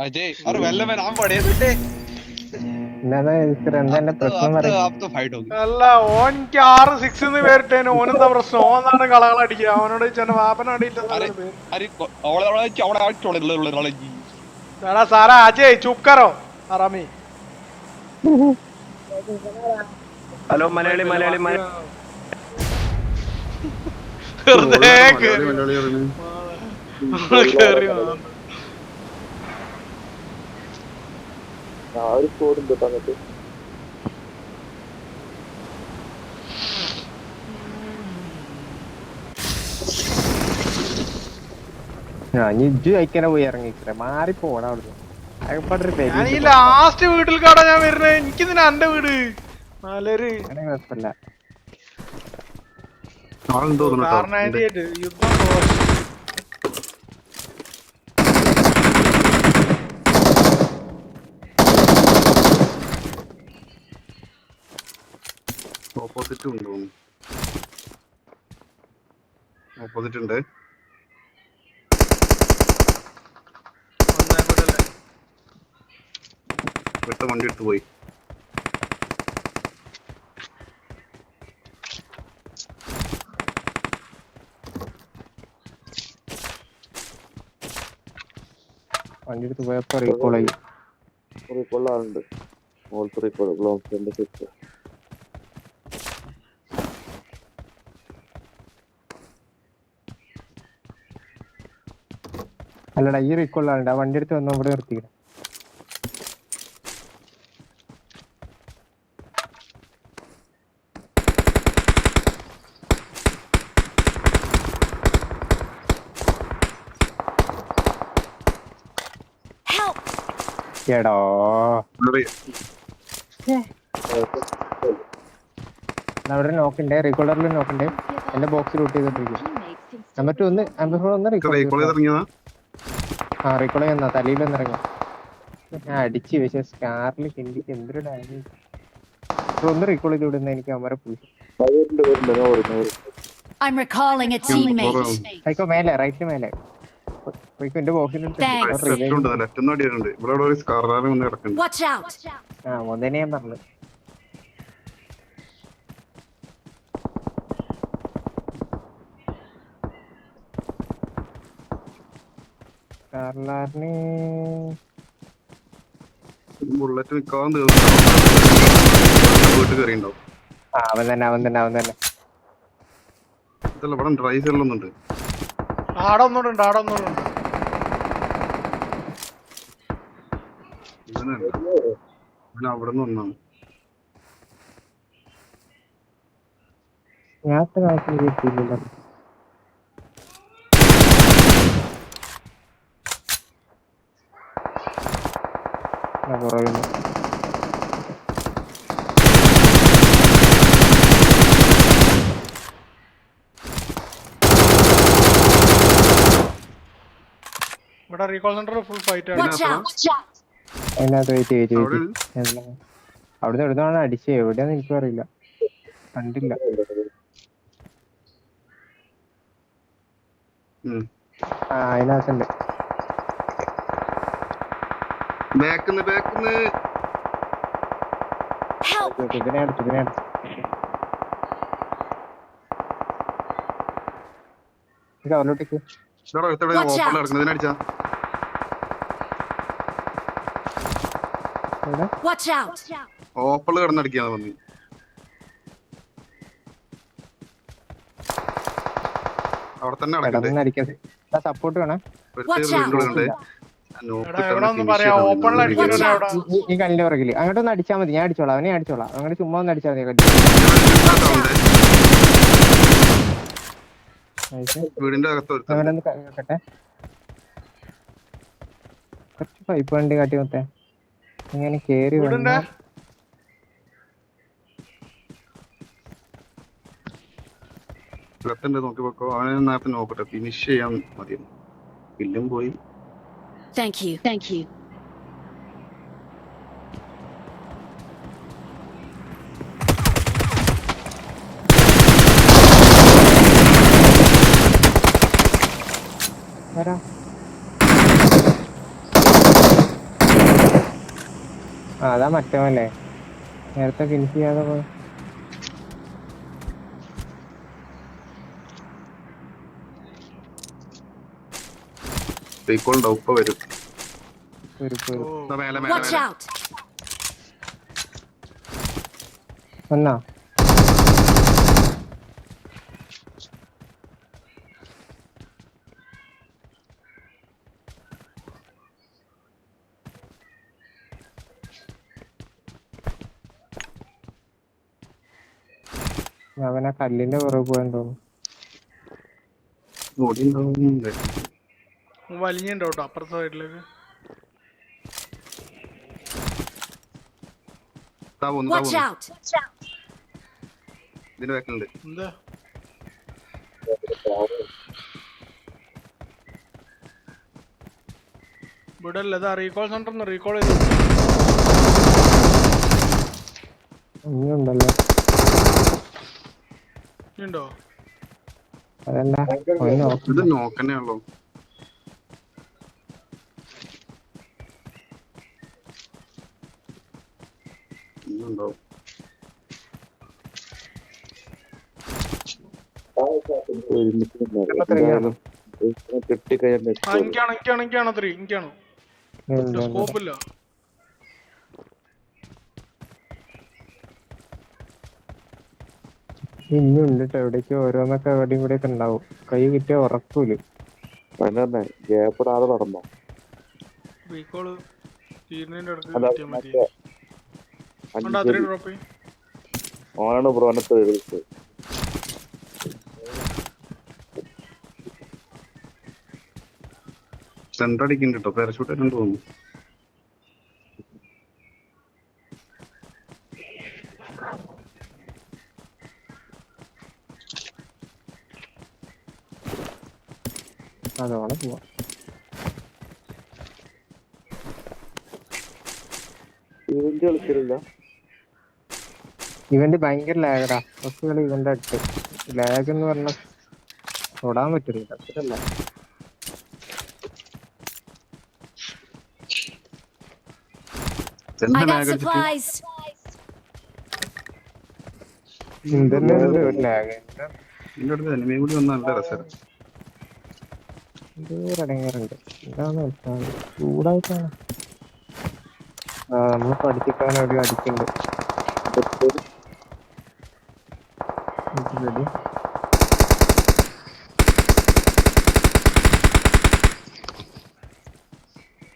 अजय अरे वेल में नाम पढ़े थे എന്താ ഇത്ര എന്താ എന്റെ പ്രശ്നം अब तो പറയും अब तो फाइट होगी അല്ല ഓൻക്ക് ആറ് സിക്സ് എന്ന് പേരിട്ടേന് ഓനെന്താ പ്രശ്നം ഓന്നാണ് കളകളടിക്കുക അവനോട് ചെന്ന വാപ്പനടിയിട്ടെന്നാ अरे പേര് अरे അവളെ അവളെ അവളെ ചോളെ അവളെ എടാ സാറാ അജയ് ചുക്കറോ അറാമി ഹലോ മലയാളി മലയാളി മലയാളി വെറുതെ കേറി കേറി വന്നു. ഞാൻ ഇജ്ജു അയക്കാനെ പോയി ഇറങ്ങിക്കേ മാറി പോടാ അവിടുന്ന്. അകപ്പാട്ടൊരു ഞാൻ ഈ ലാസ്റ്റ് വീട്ടിൽ കാടാ ഞാൻ വരുന്നത് എനിക്കിതിനാ എന്റെ വീട്. നല്ലൊരു കുഴപ്പമില്ല. യുദ്ധം ഓപ്പോസിറ്റ് ഉണ്ട്? ഓപ്പോസിറ്റ് ഉണ്ട്. വിട്ട വണ്ടി എടുത്ത് പോയി. വണ്ടി എടുത്ത് പോയപ്പോ റീകോളായി കൊള്ളാറുണ്ട് ഓൾ റീക്കോൾ ബ്ലോക്ക് ഉണ്ട് സിക്സ് അല്ലടാ ഈ റീകോളാണ്ട് ആ വണ്ടി എടുത്ത് വന്നു ഇവിടെ നിർത്തിക്കണം Help! എടോ. അവിടെ നോക്കണ്ടേ റീകോളറിൽ നോക്കണ്ടേ എന്റെ ബോക്സ് റൂട്ട് ചെയ്തോണ്ടിരിക്കും നമ്പർ ടു ഒന്ന് ഫോർ ഒന്ന് റീകോൾ റീകോൾ ചെയ്ത് എന്നാ ഒന്ന് ഇറങ്ങി ഞാൻ അടിച്ച് പക്ഷെ സ്കാറിൽ കിണ്ടിക്ക് എന്തൊരു ഡാമേജ് ഒന്ന് റീകോൾ ചെയ്ത് വിടുന്ന എനിക്ക് അമര പോയി I'm recalling a teammate. Psycho മേലെ റൈറ്റ് മേലെ. സൈക്കോ എന്റെ ബോക്സിന്റെ Thanks. ലെഫ്റ്റ് ഉണ്ട് ലെഫ്റ്റ് ഒന്ന് അടിയുണ്ട് ഇവിടെ ഒരു സ്കാറാറ് വന്ന് കിടക്കുന്നുണ്ട്. Watch out! ആ ഒന്നേ ഞാൻ പറഞ്ഞു കാർലാറിന് ബുള്ളറ്റ് തീർന്നു. വീട്ടിൽ കയറിയുണ്ടാവും അവൻ തന്നെ അവൻ തന്നെ അവൻ തന്നെ. ഇതല്ല ഇവിടെ ഡ്രൈ സെല്ലൊന്നുണ്ട് ആടെ ഒന്നുകൂടെ ഉണ്ട് ആടെ ഒന്നുകൂടെ ഉണ്ട്. ഇവനല്ല ഇവൻ അവിടെ നിന്ന് വന്നാണ്. ഞാൻ പുറകിൽ ഇവിടെ റീകോൾ സെന്റർ ഫുൾ ഫൈറ്റ് ആണ്! അതിനകത്ത് വെയിറ്റ് ചെയ്ത് അവിടെ അവിടുന്ന് എവിടുന്നാണ് അടിച്ചത് എവിടെയാന്ന് എനിക്ക് അറിയില്ല. കണ്ടില്ല. ഉം. ആ അതിനകത്തുണ്ട്. ബാക്കിന്ന് ബാക്കിന്ന്. ഇതിനെ അടുത്ത് ഇതിനെ അടുത്ത് ഇത് ഇതിനടിച്ചാ എവിടെ? Watch out! ഓപ്പണിൽ കിടന്നടിക്കാന്ന് വന്നി അവിടെ തന്നെ സപ്പോർട്ട് വേണം. ഈ കല്ലിന്റെ പുറകിൽ. അങ്ങോട്ടൊന്ന് അടിച്ചാൽ മതി. ഞാൻ അടിച്ചോളാം. അവനെ അടിച്ചോളാം. അങ്ങനെ ചുമ്മാ ഒന്ന് അടിച്ചാ മതി. വീടിന്റെ അകത്ത് ഒരുത്തൻ. ഒന്ന് കേട്ടെ. കുറച്ച് പൈപ്പ് വണ്ടി കാട്ടി മൊത്തേ. ഇങ്ങനെ കേറി? വന്നാ നോക്കി വെക്കോ അവനെ നോക്കട്ടെ. ഫിനിഷ് ചെയ്യാൻ മതി. ബില്ലും പോയി. Thank you. Thank you. വരാം ആ അതാ മറ്റവല്ലേ നേരത്തെ ഫിനിഷ് ചെയ്യാതെ പോയി ഉണ്ടാവും വരും. മേലെ Watch മേലെ. out! വന്നാ? അവനെ കല്ലിന്റെ പുറകെ പോകാൻ തോന്നുന്നു. ഓടി ഉണ്ടാവും വലിഞ്ഞുണ്ടോ കേട്ടോ അപ്പുറത്തെ സൈഡിലേക്ക്! ഇതിന്റെ എന്താ? ഇവിടെ അല്ല ഇതാ റീകോൾ സെന്റർ റീകോൾ ചെയ്തു. ഉണ്ടോ അതെന്താ? പോയി എനിക്കാണ് എനിക്കാണ് എനിക്കാണ് ത്രീ എനിക്കാണ് ഉണ്ട്, ഉണ്ട്. സ്കോപ്പ് ഇല്ല. ഇനിയുണ്ട് ട്ടോ എവിടേക്ക് ഓരോന്നൊക്കെ എവിടെയും കൂടെ ഒക്കെ ഉണ്ടാവും. കൈ കിട്ടിയ ഉറക്കൂൽ. അതന്നെ ഗ്യാപ്പിടാതെ നടന്നോ? ഓനാണ് തീരുന്നതിന്റെ അടുത്ത് അല്ല കിട്ടിയാൽ മതി മറ്റേ ഉണ്ട് അഞ്ച് അത്രയും ഡ്രോപ്പ് ചെയ്യും ഓനാണ് ബ്രോനെ തേടിച്ചത് സെന്റർ അടിക്കുന്നുണ്ട് കേട്ടോ പാരഷൂട്ട് ആയിട്ട് തോന്നുന്നു. അതോടെ പോവാ. ഇവന്റ് ഭയങ്കര ലാഗടാ കളി ഇവന്റെ അടുത്ത് ലാഗ് എന്ന് പറഞ്ഞ തൊടാൻ പറ്റില്ല അത്രല്ല സെന്റർ I got ലാഗ് അടിച്ചിട്ട് supplies! ഇതന്നെ ഒരു ലാഗ് ഇതിന്റെ അടുത്ത് എനിമയും കൂടി വന്നാൽ നല്ല രസം ഇടങ്ങാറുണ്ട് എന്താന്ന് വെച്ചാൽ ചൂടായിട്ടാണ്. ആ നമ്മൾ പഠിച്ചിട്ടാണ് ഒരു അടിക്കുന്നുണ്ട്.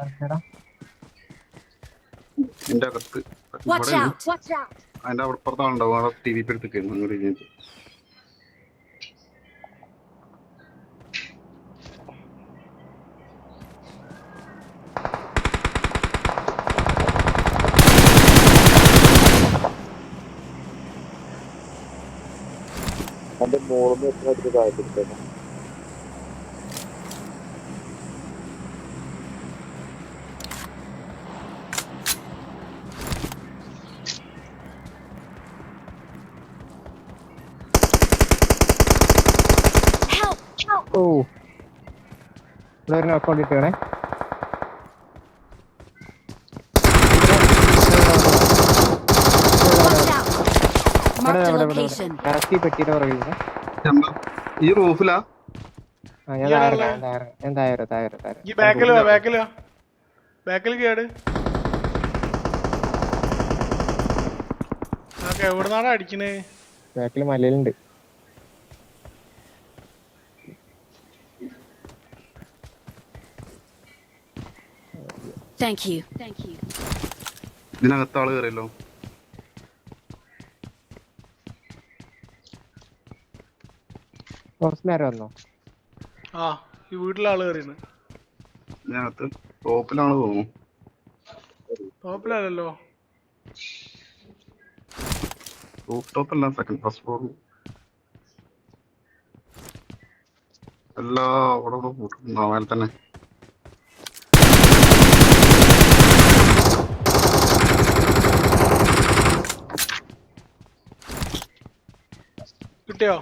ആർക്കെടാ? ഇതിന്റെ അകത്ത്! അതിന്റെ അവിടെ പുറത്ത് ആളുണ്ടാവും അവിടെ ടി വി അങ്ങനെ കഴിഞ്ഞിട്ട് എന്റെ മോളിന്ന് എത്ര താഴെ താഴെ താഴെ ഈ ബാക്കിൽ കേട്. അടിക്കണേ ബാക്കിൽ മലയിലുണ്ട്. Thank you. Thank you. ഇതിനകത്ത് ആൾ കയറിയല്ലോ കുറച്ച് നേരം വന്നോ? ആ ഈ വീട്ടിലെ ആൾ കയറിയാണ് ഇതിനകത്ത് ടോപ്പിലാണ് തോന്നുന്നു. ടോപ്പിലല്ലോ റൂഫ് ടോപ്പല്ല അല്ല സെക്കൻഡ് ഫസ്റ്റ് ഫ്ലോർ എല്ലാ അവിടെ കൂട്ടുന്നു അവനെ തന്നെ. കിട്ടിയോ?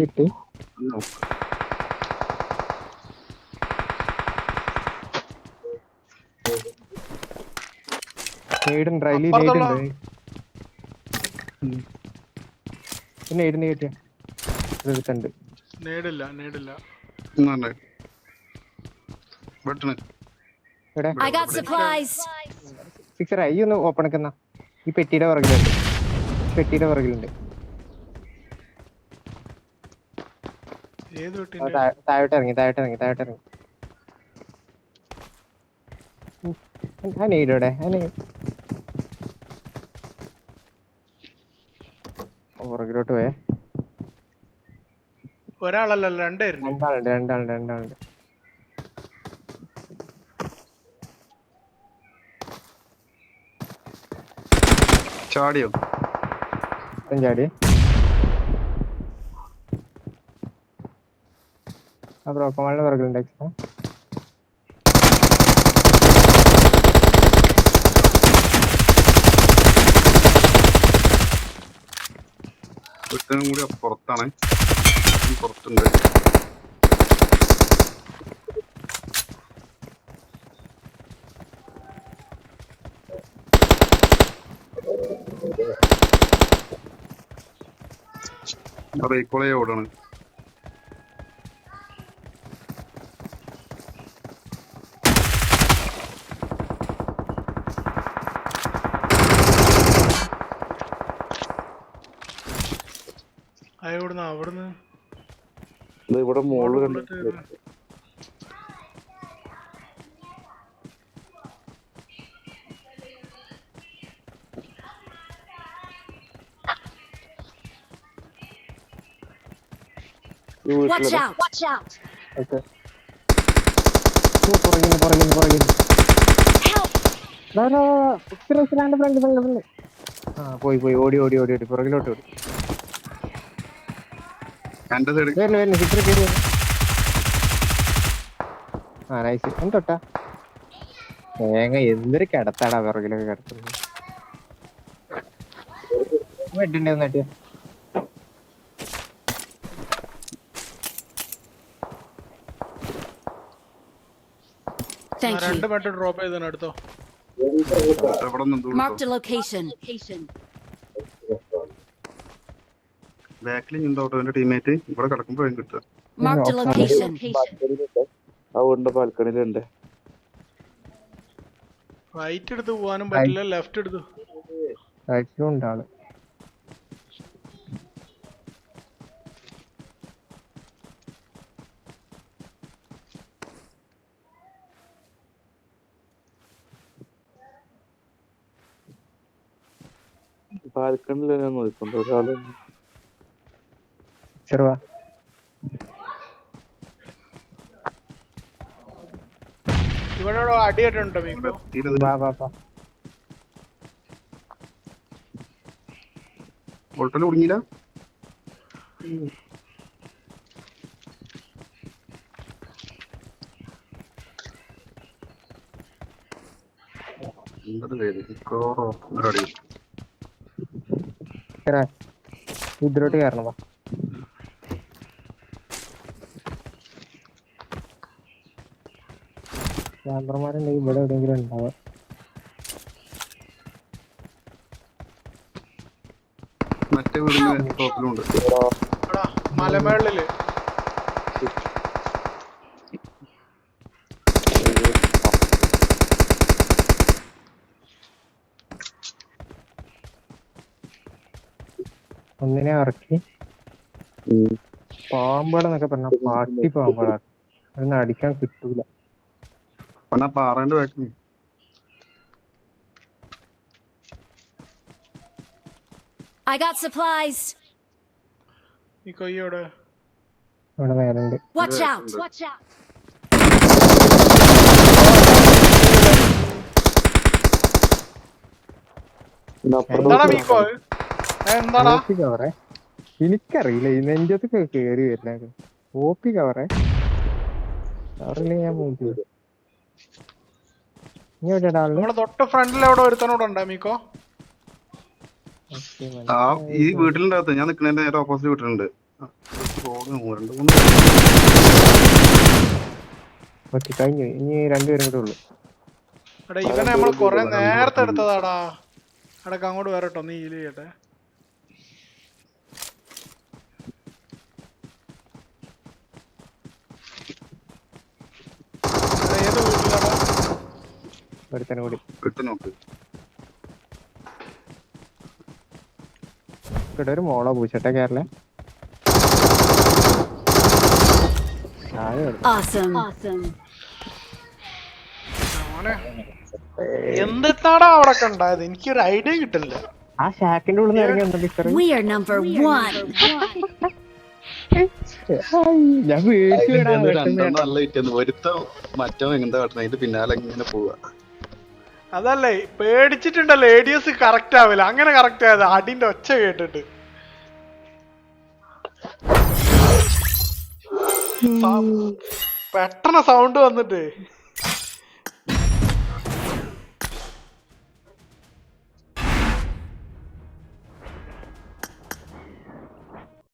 കിട്ടി. റൈലി കിട്ടിയ? എടുത്തുണ്ട് നേടില്ല നേടില്ല. I got supplies. സിക്സർ ഒന്ന് ഓപ്പൺ ആക്കുന്ന ഈ പെട്ടിയുടെ പുറകിലുണ്ട്. പെട്ടിയുടെ പുറകിലുണ്ട് ഏത് ആ, വെട്ടിന്റെ താ- താഴോട്ട് ഇറങ്ങി താഴോട്ട് ഇറങ്ങി താഴോട്ട് ഇറങ്ങി. ആ ആ പുറകിലോട്ട് പോയേ. ഒരാളല്ല രണ്ടായിരുന്നു രണ്ടാളുണ്ട് രണ്ടാളുണ്ട് രണ്ടാളുണ്ട്. ചാടിയോ? ചാടി. കൂടി പുറത്താണ്. ഈ പുറത്തുണ്ട്. റീക്കോളെ ഓടാണ്. അവിടുന്ന്? ഇവിടെ മോൾ കണ്ടിട്ട് Watch out. Watch out. പോയി പോയി. ഓടി ഓടി ഓടി ഓടി. പുറകിലോട്ട് ഓടി. എന്റെ സൈഡ് വരുന്നു വരുന്നു ചിത്ര കയറി ആ നൈസ് എന്തൊട്ടാ? തേങ്ങ എന്തൊരു കിടത്താടാ പിറകിലൊക്കെ കിടത്തുന്നത് വെട്ടിന്റെ നട്ടിയ ആ, രണ്ട് ഡ്രോപ്പ് ചെയ്താണ് അടുത്തോ എവിടെ നിന്ന് Marked a location. Location. ബാക്കിൽ നിന്നോട്ടോ ഓട്ടോന്റെ ടീമേറ്റ് ഇവിടെ കിടക്കുമ്പോഴും കിട്ടുക. Marked a location. ബാൽക്കണിയിലുണ്ട്. റൈറ്റ് എടുത്ത് പോവാനും പറ്റില്ല ലെഫ്റ്റ് എടുത്ത്. റൈറ്റിലും ഉണ്ട് ആൾ. ബാൽക്കണിയിൽ ഞാൻ നോക്കുന്നുണ്ട് ഒരാൾ ചെറുവാ. ഇവിടെ അടിയായിട്ടുണ്ടോ അടിയായിട്ടുണ്ട് മീക്കോ വാ വാ വാ. ഓട്ടോയിൽ കുടുങ്ങിയില്ല? ഇതിലോട്ട് കയറണം വാ ക്യാമറമാരുണ്ടെങ്കിൽ ഇവിടെ എവിടെയെങ്കിലും ഉണ്ടാവാം. മറ്റേ വീടിന്റെ ടോപ്പിലുണ്ട്. എടാ മലമേളിൽ. ഒന്നിനെ ഇറക്കി. പാമ്പാടെന്നൊക്കെ പറഞ്ഞ പാട്ടി പാമ്പാടാ അതൊന്നും അടിക്കാൻ കിട്ടൂല. പിന്നെ പാറേന്റെ ബാക്കിൽ I got supplies. ഈ എവിടെ? ഇവിടെ മേലുണ്ട്. Watch out. Watch out. എന്താടാ മീക്കോ? ഏ, എന്താടാ? ഓപ്പി കവറേ എനിക്കറിയില്ല. ഈ നെഞ്ചത്തൊക്കെ കേറി വരുന്നത് ഓപ്പി കവറേ കവറില്ലെങ്കിൽ ഞാൻ ആൾ നമ്മളെ തൊട്ട് ഫ്രണ്ടിൽ അവിടെ ഒരുത്തനോട് ഉണ്ടാ മീക്കോ? ആ ഈ വീട്ടിലിന്റെ അകത്ത് ഞാൻ നിൽക്കുന്നതിന്റെ നേരെ ഓപ്പോസിറ്റ് വീട്ടിലുണ്ട്. രണ്ട് മൂന്ന് ഓക്കെ കഴിഞ്ഞു. ഇനി രണ്ടുപേരും കൂടെ ഉള്ളു. എടാ ഇവനെ നമ്മൾ കൊറേ നേരത്തെ എടുത്തതാടാ. എടക്ക് അങ്ങോട്ട് വരട്ടോ നീ ഹീൽ ചെയ്യട്ടെ. ഏത് ഒരുത്തനും കൂടി. ഇവിടെ ഒരു മോളോ പൂച്ചട്ടെ കേരള. Awesome. Awesome. മോനെ എന്തെത്താടാ അവിടെ കണ്ടായത് എനിക്കൊരു ഐഡിയ കിട്ടില്ല. ആ ഷാക്കിന്റെ ഉള്ളിൽ ഇറങ്ങി എന്താ mister We are number one. ഞാൻ പേടിച്ചു മറ്റോ എന്താ കാട്ടുന്നത് അതിന്റെ പിന്നാലെ ഇങ്ങനെ പോവാ അതല്ലേ പേടിച്ചിട്ടുണ്ടല്ലോ ഏഡിയസ് കറക്റ്റ് ആവില്ല? അങ്ങനെ കറക്റ്റ് ആയത് അടിന്റെ ഒച്ച കേട്ടിട്ട്. പെട്ടെന്ന് സൗണ്ട് വന്നിട്ട്.